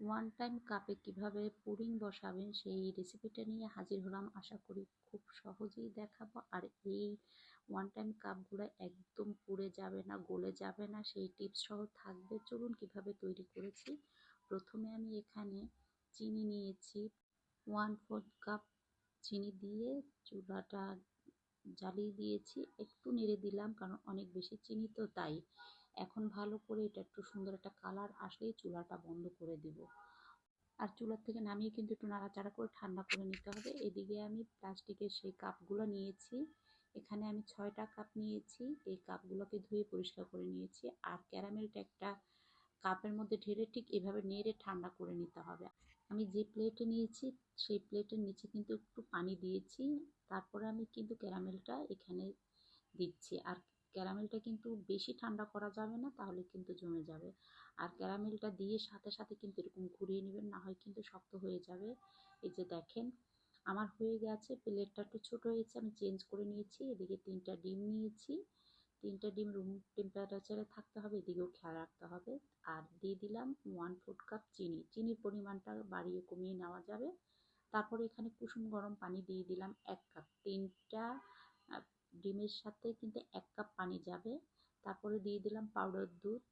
One time কাপে কীভাবে pudding বসাবেন সেই রেসিপিটা নিয়ে হাজির হলাম। আশা করি খুব সহজেই দেখাবো। আর এই ওয়ান টাইম কাপগুলো একদম পুড়ে যাবে না, গলে যাবে না, সেই টিপস সহ থাকবে। চলুন কীভাবে তৈরি করেছি। প্রথমে আমি এখানে চিনি নিয়েছি। ওয়ান ফোর্থ কাপ চিনি দিয়ে চুলাটা জ্বালিয়ে দিয়েছি। একটু নেড়ে দিলাম, কারণ অনেক বেশি চিনি তো তাই। এখন ভালো করে এটা একটু সুন্দর একটা কালার আসলেই চুলাটা বন্ধ করে দেব। আর চুলার থেকে নামিয়ে কিন্তু একটু নাড়াচাড়া করে ঠান্ডা করে নিতে হবে। এদিকে আমি প্লাস্টিকের সেই কাপগুলো নিয়েছি। এখানে আমি ছয়টা কাপ নিয়েছি। এই কাপগুলোকে ধুয়ে পরিষ্কার করে নিয়েছি। আর ক্যারামেলটা একটা কাপের মধ্যে ঢেলে ঠিক এভাবে নেড়ে ঠান্ডা করে নিতে হবে। আমি যে প্লেটে নিয়েছি, সেই প্লেটের নিচে কিন্তু একটু পানি দিয়েছি। তারপরে আমি কিন্তু ক্যারামেলটা এখানে দিচ্ছি। আর ক্যারামেলটা কিন্তু বেশি ঠান্ডা করা যাবে না, তাহলে কিন্তু জমে যাবে। আর ক্যারামেলটা দিয়ে সাথে সাথে কিন্তু এরকম ঘুরিয়ে নেবেন, না হয় কিন্তু শক্ত হয়ে যাবে। এই যে দেখেন, আমার হয়ে গেছে, প্লেটটা একটু ছোটো হয়েছে, আমি চেঞ্জ করে নিয়েছি, এদিকে তিনটা ডিম নিয়েছি। তিনটা ডিম রুম টেম্পারেচারে থাকতে হবে, এদিকেও খেয়াল রাখতে হবে। আর দিয়ে দিলাম ওয়ান ফুড কাপ চিনি। চিনির পরিমাণটা বাড়িয়ে কমিয়ে নেওয়া যাবে। তারপরে এখানে কুসুম গরম পানি দিয়ে দিলাম এক কাপ তিনটা ডিমের সাথে কিন্তু এক কাপ পানি যাবে। তারপরে দিয়ে দিলাম পাউডার দুধ,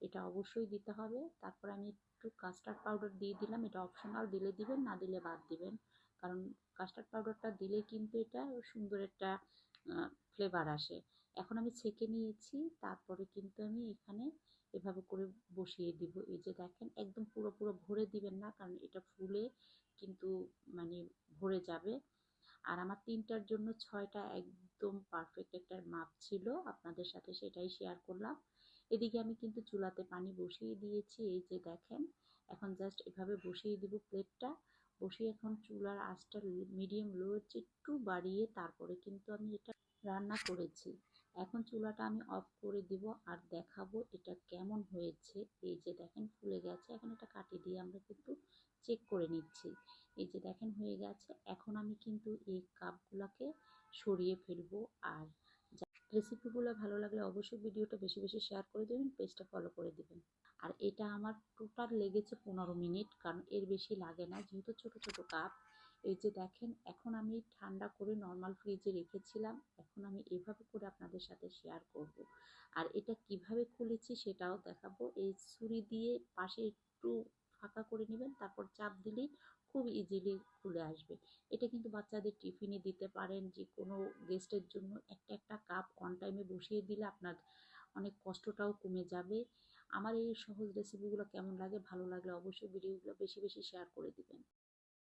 এটা অবশ্যই দিতে হবে। তারপরে আমি একটু কাস্টার্ড পাউডার দিয়ে দিলাম, এটা অপশনাল দিলে দিবেন, না দিলে বাদ দিবেন। কারণ কাস্টার্ড পাউডারটা দিলে কিন্তু এটা সুন্দর একটা ফ্লেভার আসে। এখন আমি ছেঁকে নিয়েছি, তারপরে কিন্তু আমি এখানে এভাবে করে বসিয়ে দিব। এই যে দেখেন, একদম পুরো পুরো ভরে দিবেন না, কারণ এটা ফুলে কিন্তু মানে ভরে যাবে। আর আমার তিনটার জন্য ছয়টা একদম পারফেক্ট একটা মাপ ছিল। আপনাদের সাথে সেটাই শেয়ার করলাম। এদিকে আমি কিন্তু চুলাতে পানি বসিয়ে দিয়েছি, এই যে দেখেন। এখন জাস্ট এভাবে বসিয়ে দিব প্লেটটা বসিয়ে এখন চুলার আঁচটা মিডিয়াম লো হচ্ছে একটু বাড়িয়ে তারপরে কিন্তু আমি এটা রান্না করেছি। এখন চুলাটা আমি অফ করে দিব আর দেখাবো এটা কেমন হয়েছে। এই যে দেখেন ফুলে গেছে। এখন এটা কাটি দিয়ে আমরা কিন্তু চেক করে নিচ্ছি। এই যে দেখেন হয়ে গেছে। এখন আমি কিন্তু এই কাপগুলোকে সরিয়ে ফেলব আর রেসিপিগুলো ভালো লাগলে অবশ্যই ভিডিওটা বেশি বেশি শেয়ার করে দেবেন পেজটা ফলো করে দেবেন। আর এটা আমার টোটাল লেগেছে পনেরো মিনিট, কারণ এর বেশি লাগে না। যেহেতু ছোট ছোট কাপ এই যে দেখেন, এখন আমি ঠান্ডা করে নর্মাল ফ্রিজে রেখেছিলাম। এখন আমি এভাবে করে আপনাদের সাথে শেয়ার করব। আর এটা কীভাবে খুলেছি সেটাও দেখাবো। এই ছুরি দিয়ে পাশে একটু ফাঁকা করে নেবেন, তারপর চাপ দিলেই খুব ইজিলি খুলে আসবে। এটা কিন্তু বাচ্চাদের টিফিনে দিতে পারেন, যে কোনো গেস্টের জন্য। একটা একটা কাপ অন টাইমে বসিয়ে দিলে আপনার অনেক কষ্টটাও কমে যাবে। আমার এই সহজ রেসিপিগুলো কেমন লাগে, ভালো লাগলে অবশ্যই ভিডিওগুলো বেশি বেশি শেয়ার করে দিবেন।